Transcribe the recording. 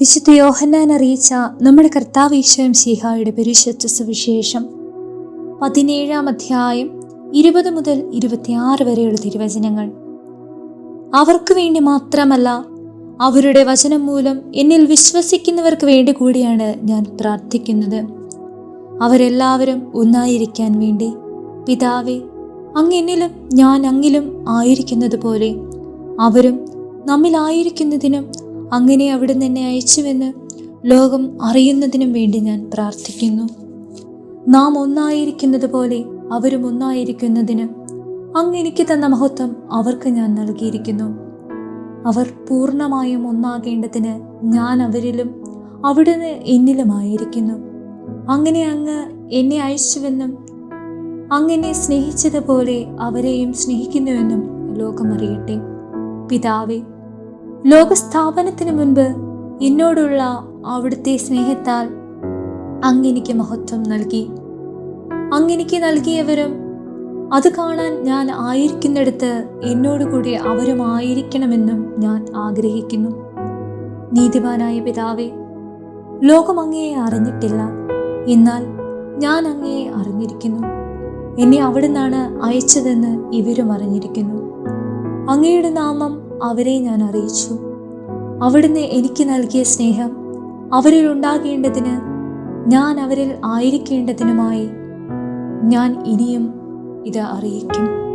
വിശുദ്ധ യോഹന്നാൻ അറിയിച്ച നമ്മുടെ കർത്താവ് ശിഹായുടെ പരിശുദ്ധ സുവിശേഷം പതിനേഴാം അധ്യായം ഇരുപത് മുതൽ ഇരുപത്തിയാറ് വരെയുള്ള തിരുവചനങ്ങൾ. അവർക്ക് വേണ്ടി മാത്രമല്ല അവരുടെ വചനം മൂലം എന്നിൽ വിശ്വസിക്കുന്നവർക്ക് വേണ്ടി കൂടിയാണ് ഞാൻ പ്രാർത്ഥിക്കുന്നത്. അവരെല്ലാവരും ഒന്നായിരിക്കാൻ വേണ്ടി. പിതാവെ എന്നിലും ഞാൻ അങ്ങിലും ആയിരിക്കുന്നത് പോലെ അവരും നമ്മിലായിരിക്കുന്നതിനും അങ്ങനെ അവിടെ എന്നെ അയച്ചുവെന്ന് ലോകം അറിയുന്നതിനും വേണ്ടി ഞാൻ പ്രാർത്ഥിക്കുന്നു. നാം ഒന്നായിരിക്കുന്നത് പോലെ അവരും ഒന്നായിരിക്കുന്നതിന് അങ്ങ് എനിക്ക് തന്ന മഹത്വം അവർക്ക് ഞാൻ നൽകിയിരിക്കുന്നു. അവർ പൂർണമായും ഒന്നാകേണ്ടതിന് ഞാൻ അവരിലും അവിടുന്ന് എന്നിലുമായിരിക്കുന്നു. അങ്ങനെ അങ്ങ് എന്നെ അയച്ചുവെന്നും അങ്ങനെ സ്നേഹിച്ചതുപോലെ അവരെയും സ്നേഹിക്കുന്നുവെന്നും ലോകമറിയട്ടെ. പിതാവേ ലോകസ്ഥാപനത്തിന് മുൻപ് എന്നോടുള്ള അവിടുത്തെ സ്നേഹത്താൽ അങ്ങെനിക്ക് മഹത്വം നൽകി. അങ്ങെനിക്ക് നൽകിയവരും അത് കാണാൻ ഞാൻ ആയിരിക്കുന്നിടത്ത് എന്നോടുകൂടി അവരും ആയിരിക്കണമെന്നും ഞാൻ ആഗ്രഹിക്കുന്നു. നീതിമാനായ പിതാവേ ലോകം അങ്ങയെ അറിഞ്ഞിട്ടില്ല. എന്നാൽ ഞാൻ അങ്ങയെ അറിഞ്ഞിരിക്കുന്നു. എന്നെ അവിടുന്നാണ് അയച്ചതെന്ന് ഇവരും അറിഞ്ഞിരിക്കുന്നു. അങ്ങയുടെ നാമം അവരെ ഞാൻ അറിയിച്ചു. അവിടുന്ന് എനിക്ക് നൽകിയ സ്നേഹം അവരിൽ ഉണ്ടാകേണ്ടതിന് ഞാൻ അവരിൽ ആയിരിക്കേണ്ടതിനുമായി ഞാൻ ഇനിയും ഇത് അറിയിക്കും.